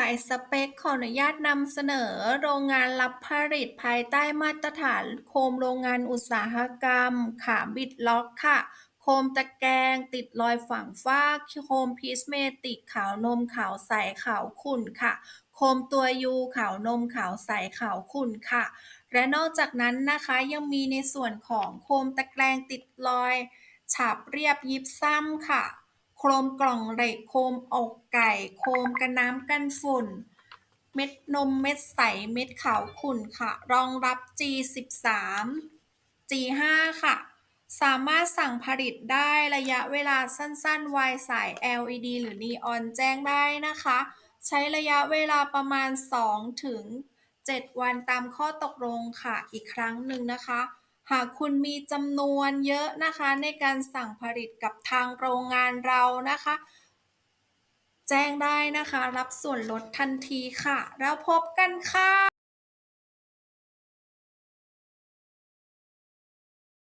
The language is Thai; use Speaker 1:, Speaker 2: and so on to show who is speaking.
Speaker 1: ฝ่ายสเปคขออนุญาตนำเสนอ โรงงานรับผลิตภายใต้มาตรฐาน โคมโรงงานอุตสาหกรรม ขาบิดล็อกค่ะ โคมตะแกรงติดรอยฝังฝ้าโคมพิสเมติกขาวนมขาวใสขาวขุ่นค่ะ โคมตัวยูขาวนมขาวใสขาวขุ่นค่ะ และนอกจากนั้นนะคะยังมีในส่วนของโคมตะแกรงติดรอย ฉาบเรียบยิปซัมค่ะ โครมกล่องเหล็ก โครมอกไก่ โครมกันน้ำกันฝุ่น เม็ดนมเม็ดใส เม็ดขาวขุ่นค่ะ รองรับ G13 G5 ค่ะ สามารถสั่งผลิตได้ระยะเวลาสั้นๆไวสาย LED หรือนีออนแจ้งได้นะคะ ใช้ระยะเวลาประมาณ 2 ถึง 7 วันตามข้อตกลงค่ะ อีกครั้งหนึ่งนะคะ หากคุณมีจำนวนเยอะนะคะในการสั่งผลิตกับทางโรงงานเรานะคะ แจ้งได้นะคะ รับส่วนลดทันทีค่ะ แล้วพบกันค่ะ